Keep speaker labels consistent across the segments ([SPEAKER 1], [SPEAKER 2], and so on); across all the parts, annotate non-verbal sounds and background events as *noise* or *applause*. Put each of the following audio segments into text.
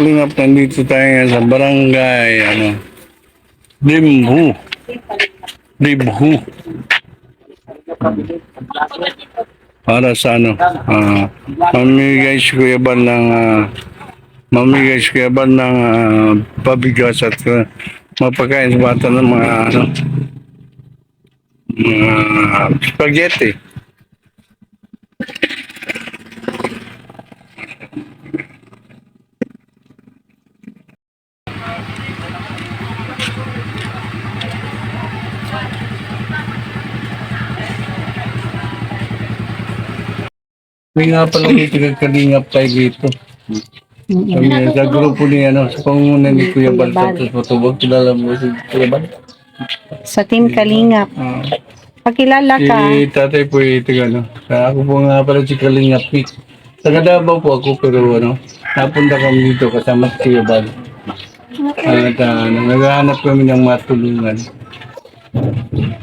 [SPEAKER 1] kalingap, nandito tayo ngayon sa barangay, ano, Dimhu. Dimhu. Para sa ano, ah, mamigay si Kuya Bal ng, ah, mamigay si Kuya Bal ng ah, pabigas at ah, mapakain sa bata ng mga, ano, mga spaghetti. May nga pala may pinagkalingap tayo dito. Kami sa grupo ni ano, sa pangunan ni Kuya Bal Santos Matubag, kilala mo si Kuya Bal?
[SPEAKER 2] Sa Team Kalingap.
[SPEAKER 1] Ah,
[SPEAKER 2] Pakilala ka.
[SPEAKER 1] si tatay po ito ano. Sa ako po nga pala si Kalingap Pick. Sa Kadabaw po ako pero ano, napunta kami dito kasama si Kuya Bal. At uh, naghahanap kami ng matulungan.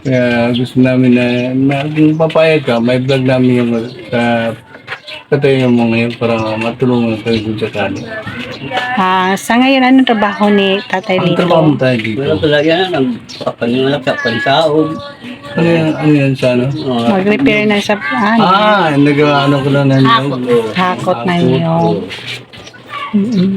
[SPEAKER 1] Kaya gusto namin na, na kung papayag ka, may vlog namin yung sa katayo mo ngayon para matulungan kayo dun sa kanin.
[SPEAKER 2] Ah, sa ngayon, anong trabaho ni Tatay
[SPEAKER 1] Ang
[SPEAKER 2] Lito?
[SPEAKER 1] trabaho mo tayo dito.
[SPEAKER 3] Wala talaga yan, nagpapangalak sa pansaog.
[SPEAKER 1] Ano yan, ano yan sa ano?
[SPEAKER 3] Uh,
[SPEAKER 2] Mag-repair na sa ano,
[SPEAKER 1] Ah, nag-ano ko lang na yun.
[SPEAKER 2] hakot na yun. Mm-mm.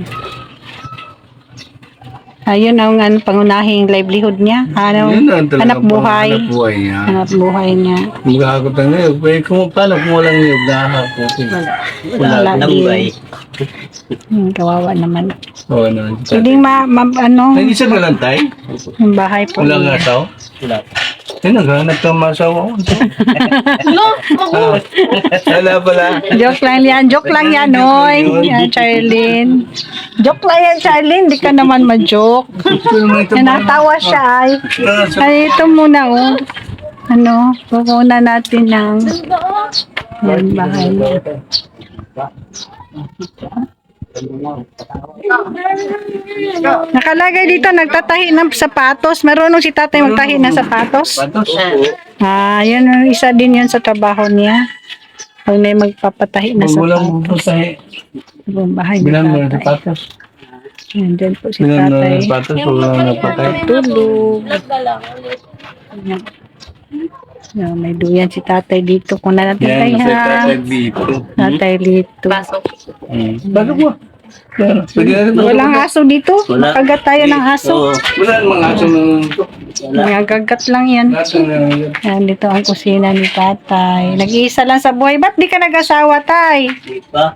[SPEAKER 2] Ayun ang ano, pangunahing livelihood niya. Ano,
[SPEAKER 1] Yun ang talaga
[SPEAKER 2] hanap buhay.
[SPEAKER 1] Hanap buhay niya.
[SPEAKER 2] Hanap buhay niya.
[SPEAKER 1] Maghahakot na ngayon. Pwede kung paano kung walang niyog nahahakot.
[SPEAKER 2] Wala
[SPEAKER 3] Lambay.
[SPEAKER 2] Hmm, kawawa naman.
[SPEAKER 1] Oo naman.
[SPEAKER 2] Hindi ma, ma ano,
[SPEAKER 1] Nag-isa ka lang tayo?
[SPEAKER 2] yung bahay po.
[SPEAKER 1] Wala nga
[SPEAKER 2] niya.
[SPEAKER 1] tao?
[SPEAKER 3] Wala.
[SPEAKER 1] Eh, naghanap ka masawa ko. Ah, *laughs* Wala pala.
[SPEAKER 2] Joke lang yan. Joke lang yan, oy. Yan, Charlene. Joke lang yan, Charlene. Di ka naman ma-joke. Natawa siya, ay. Ay, ito muna, oh. Ano, kukunan natin ng yan, bahay. Nakalagay dito, nagtatahi ng sapatos. Marunong si tatay magtahi ng sapatos.
[SPEAKER 1] Patos.
[SPEAKER 2] Ah, yun, isa din yun sa trabaho niya. Pag may magpapatahi na sapatos.
[SPEAKER 1] pupusahe,
[SPEAKER 2] Ibang bahay ni
[SPEAKER 1] bilang mo na
[SPEAKER 2] tatay.
[SPEAKER 1] patos.
[SPEAKER 2] Yan din po si
[SPEAKER 1] Bilang mo
[SPEAKER 2] tatay.
[SPEAKER 1] patay.
[SPEAKER 2] Tulog. Yan. Yan, may duyan si tatay dito. Kung na natin
[SPEAKER 1] Yan,
[SPEAKER 2] ha.
[SPEAKER 1] tatay dito.
[SPEAKER 2] Tatay dito.
[SPEAKER 1] Hmm. Bago mo. Yan, Pwede na rin.
[SPEAKER 2] Walang aso dito.
[SPEAKER 3] Wala.
[SPEAKER 2] Makagat tayo ng aso.
[SPEAKER 3] Oo.
[SPEAKER 1] Wala namang aso na
[SPEAKER 2] Nagagat lang yan.
[SPEAKER 1] Aso na
[SPEAKER 2] Yan, dito ang kusina ni tatay. Nag-iisa lang sa buhay. Ba't di ka nag-asawa, tay?
[SPEAKER 3] Di ba?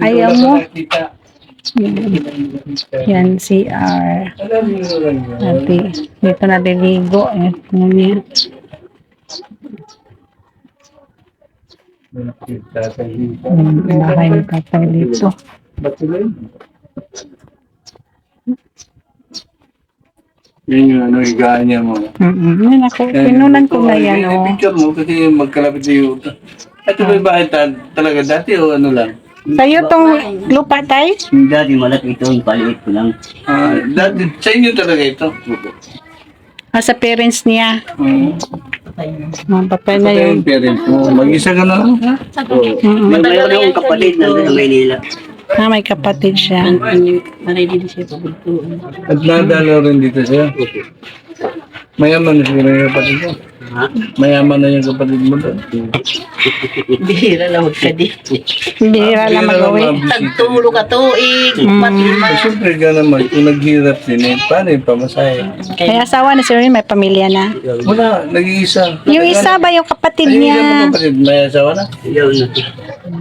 [SPEAKER 2] Ayaw mo. Yan, CR. Ate, dito na diligo. Eh, niya.
[SPEAKER 1] Tatay dito.
[SPEAKER 2] Hmm, bahay ni tatay
[SPEAKER 1] yun? Yan yung ano, higaan niya mo.
[SPEAKER 2] Mm-mm. Yan ako, pinunan ko na yan, oh.
[SPEAKER 1] picture mo kasi magkalapit na yung... Ito ba yung bahay ta- talaga dati o ano lang?
[SPEAKER 2] Sa'yo tong lupa, tay?
[SPEAKER 3] Yung dati malaki ito, yung paliit ko lang.
[SPEAKER 1] Ah, dati, sa inyo talaga ito.
[SPEAKER 2] Ah, sa parents niya.
[SPEAKER 1] Hmm.
[SPEAKER 2] Mga papay na
[SPEAKER 1] Kaya
[SPEAKER 2] yun.
[SPEAKER 1] yung parents mo, mag-isa ka na lang. ha?
[SPEAKER 3] Oo. May mayroon akong kapatid na sa Maynila.
[SPEAKER 2] Ah, may kapatid siya.
[SPEAKER 1] At nadalo rin dito siya. Mayaman na siguro yung kapatid mo.
[SPEAKER 3] Ha?
[SPEAKER 1] Mayaman na yung kapatid mo doon.
[SPEAKER 3] Bihira lang ka di.
[SPEAKER 2] Bihira lang mag-uwi.
[SPEAKER 3] Tagtulo ka to, eh.
[SPEAKER 1] Eh, Siyempre ka naman, kung naghirap din eh, paano yung pamasahe?
[SPEAKER 2] May asawa na si Rin, may pamilya na.
[SPEAKER 1] Wala, nag-iisa.
[SPEAKER 2] Yung isa ba yung kapatid
[SPEAKER 1] Ay, yung
[SPEAKER 2] niya?
[SPEAKER 1] kapatid, may asawa na?
[SPEAKER 3] Ayaw na.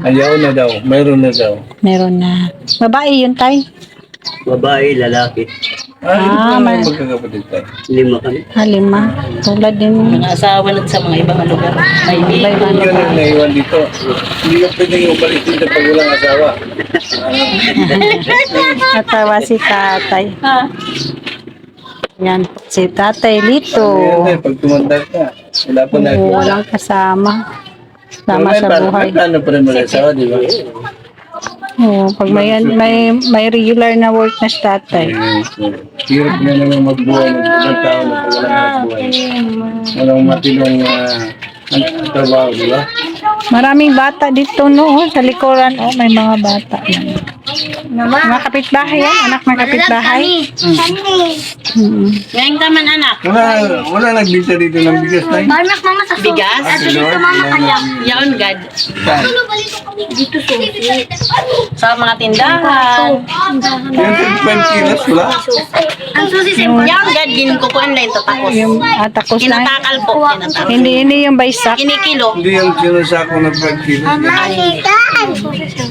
[SPEAKER 1] Ayaw na daw, mayroon na daw.
[SPEAKER 2] Meron na. Babae yun, tay?
[SPEAKER 3] Babae, lalaki.
[SPEAKER 1] Ah,
[SPEAKER 2] Ah, may-
[SPEAKER 1] magkakapatid tayo.
[SPEAKER 3] Lima kami.
[SPEAKER 2] Ah, lima. Tulad din.
[SPEAKER 4] asawa na sa mga ibang lugar. May
[SPEAKER 2] May
[SPEAKER 1] Hindi
[SPEAKER 2] ano
[SPEAKER 1] ka
[SPEAKER 2] ba?
[SPEAKER 1] na naiwan dito. Hindi ka pwedeng umalis dito pag walang asawa. *laughs*
[SPEAKER 2] Natawa si tatay. Yan, si tatay Lito.
[SPEAKER 1] Hindi, pag tumanda ka, wala pa na.
[SPEAKER 2] Walang kasama. Sama
[SPEAKER 1] May
[SPEAKER 2] sa buhay.
[SPEAKER 1] Plano pa rin mag-asawa, di ba?
[SPEAKER 2] Oo, pag may, may, may regular na work na si tatay.
[SPEAKER 1] So, Hirap nga naman magbuhay ng ibang tao na pag walang magbuhay. Walang matinong uh, trabaho, di ba?
[SPEAKER 2] Maraming bata dito no, oh, sa likuran. Oh, may mga bata. yan. Mga kapitbahay yan, anak mga kapitbahay. Mm.
[SPEAKER 4] Ngayon taman anak.
[SPEAKER 1] Wala, wala nagbinta dito ng bigas na yun.
[SPEAKER 5] Barnak mama sa
[SPEAKER 4] Bigas?
[SPEAKER 1] Si Lord,
[SPEAKER 4] Yaon gad.
[SPEAKER 1] Saan?
[SPEAKER 5] Dito susi.
[SPEAKER 4] Sa mga tindahan.
[SPEAKER 1] Yung 25 kilos, wala.
[SPEAKER 5] Ang susi sa
[SPEAKER 4] Yaon gad ginkukuan lang ito tapos.
[SPEAKER 2] Yung atakos lang.
[SPEAKER 4] Tinatakal po.
[SPEAKER 2] Hindi, hindi yung baysak.
[SPEAKER 4] Kinikilo.
[SPEAKER 1] Hindi yung sinasako ng 5 kilos.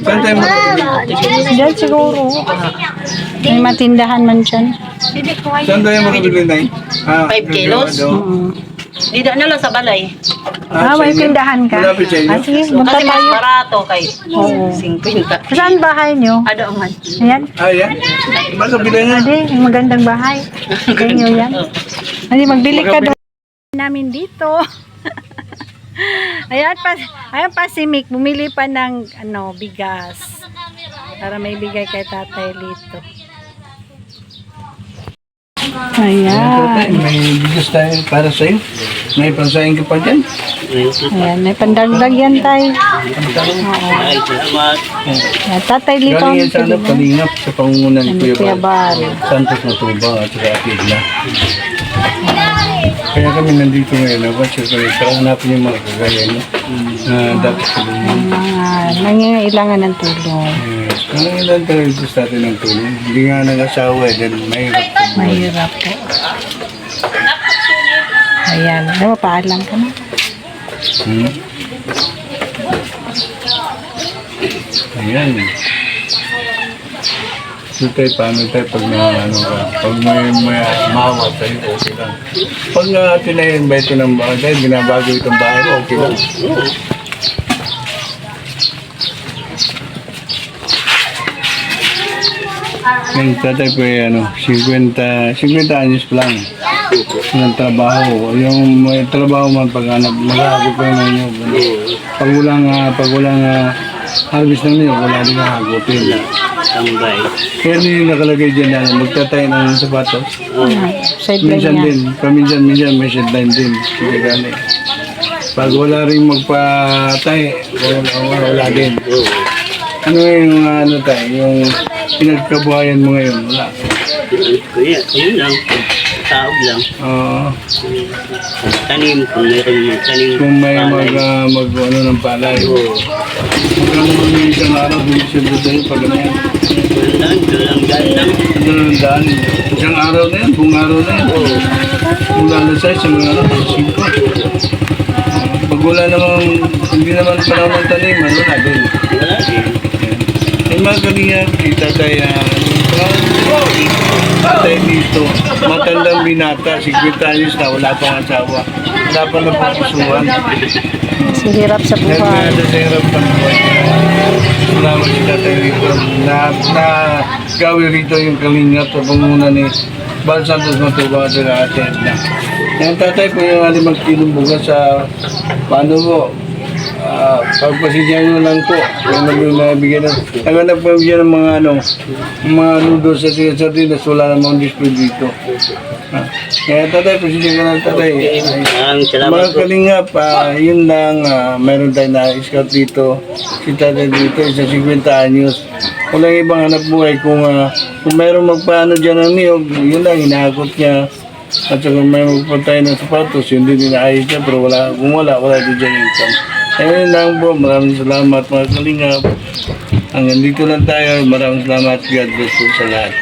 [SPEAKER 1] Saan tayo makabili?
[SPEAKER 2] Diyan siguro. May matindahan man dyan.
[SPEAKER 1] Saan tayo makabili na yun? Ah,
[SPEAKER 4] Five kilos?
[SPEAKER 1] doon.
[SPEAKER 2] Mm.
[SPEAKER 4] Dito na lang sa balay.
[SPEAKER 2] Ah, may
[SPEAKER 1] sa inyo?
[SPEAKER 2] tindahan ka.
[SPEAKER 1] Malapit sa inyo?
[SPEAKER 2] Ah, sige, punta
[SPEAKER 4] Kasi mas
[SPEAKER 2] tayo.
[SPEAKER 4] barato kay
[SPEAKER 2] Oo.
[SPEAKER 4] 50.
[SPEAKER 2] Saan bahay nyo?
[SPEAKER 4] Ano man.
[SPEAKER 2] Ayan.
[SPEAKER 1] Ah, yan? Makabili na.
[SPEAKER 2] Ade, yung magandang bahay. *laughs* Ganyo yan. Ade, magbili ka doon. Namin dito. *laughs* ayan pa, ayan pa si Mick, bumili pa ng ano, bigas. Para may bigay kay Tatay Lito.
[SPEAKER 1] Tatay,
[SPEAKER 2] Ayan.
[SPEAKER 1] may bigas tayo para sa'yo. May pansahin ka pa dyan.
[SPEAKER 2] Ayan, may pandagdag yan tay.
[SPEAKER 3] Ay, salamat.
[SPEAKER 2] Ayan, Tatay Lito.
[SPEAKER 1] Galing yan sa ano, kalingap sa pangungunan ni Kuya
[SPEAKER 2] Kuya.
[SPEAKER 1] Bal. Santos Matuba at saka Akidla. Kaya kami nandito ngayon na kasi para hanapin yung mga kagaya no? na dapat tulungan.
[SPEAKER 2] Mga nangangailangan ng tulong.
[SPEAKER 1] Yes. Ano ilan tayo gusto natin ng tulong? Hindi nga nag-asawa eh, dahil mahirap.
[SPEAKER 2] Mahirap po. Ayan, ano, paalam ka na.
[SPEAKER 1] Hmm? Ayan. So tayo, paano tayo pag na, ano ka, pag may, may mawa tayo, okay lang. Pag uh, tinayin-invite ko ng bahay, dahil binabago itong bahay, okay lang. Yung tatay po ay ano, 50, 50 anyos pa lang. Ng trabaho. Yung may trabaho man pag hanap, maghahabot ko na inyo. Pag walang, ah, pag walang ah, harvest na niyo, wala din hahagutin.
[SPEAKER 3] Tambay.
[SPEAKER 1] Kaya ano yung nakalagay dyan na magtatay ng sapatos.
[SPEAKER 2] Sideline
[SPEAKER 1] Minsan
[SPEAKER 2] niya.
[SPEAKER 1] din, paminsan minsan may sideline din. Sige gani. Pag wala rin magpatay, wala, wala, wala din. Ano yung ano tayo, yung pinagkabuhayan mo ngayon? Wala.
[SPEAKER 3] Kuya, yun lang. Taog lang.
[SPEAKER 1] Oo.
[SPEAKER 3] Tanim kung meron mo. Tanim.
[SPEAKER 1] kung may mag, ah, mag ano ng palay. Kung may isang araw, binisildo tayo pag ano yan.
[SPEAKER 3] Lang, lang, lang, lang.
[SPEAKER 1] Ano ng daan? Isang araw na yan, buong araw na yan. Kung lalo sa isang araw, singko. Pag wala namang, hindi naman panahon ng tanim, ano na din.
[SPEAKER 3] Wala din.
[SPEAKER 1] Kalinga, kita tayo, tatay dito, matandang binata, 50 anyos na, wala pang asawa. Wala pa na pupusuhan.
[SPEAKER 2] Kasi hirap sa buhay.
[SPEAKER 1] Nagmada sa buhay. Salamat si tatay rito. Na, na gawin rito yung kalingap sa panguna ni Bal Santos Matuba at ate Edna. Yung tatay po yung alimang kilong bugas sa paano po, Ah, pagpasidyan nyo lang po. Yung nabigyan ng, naghanap po ng mga ano, mga noodles sa sa sardinas, wala namang display dito. Ah, kaya tatay, pasidyan ka lang tatay. Ay,
[SPEAKER 3] Ang salamat
[SPEAKER 1] mga
[SPEAKER 3] po.
[SPEAKER 1] kalingap, ah, yun lang, ah, meron tayo na-scout dito. Si tatay dito, isa 50 anyos. Walang ibang hanap buhay kung, ah, kung meron magpaano dyan ng niyog, yun lang, hinahakot niya. At saka may magpantay ng sapatos, yun din inaayos niya, pero wala, kung wala, wala din dyan income. Ayun lang po, maraming salamat mga kalingap. Hanggang dito lang tayo, maraming salamat, God bless po sa lahat.